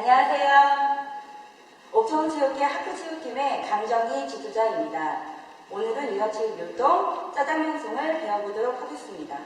안녕하세요. 옥천체육회 학교체육팀의 강정희 지도자입니다. 오늘은 유아체육 율동 짜장면송을 배워보도록 하겠습니다.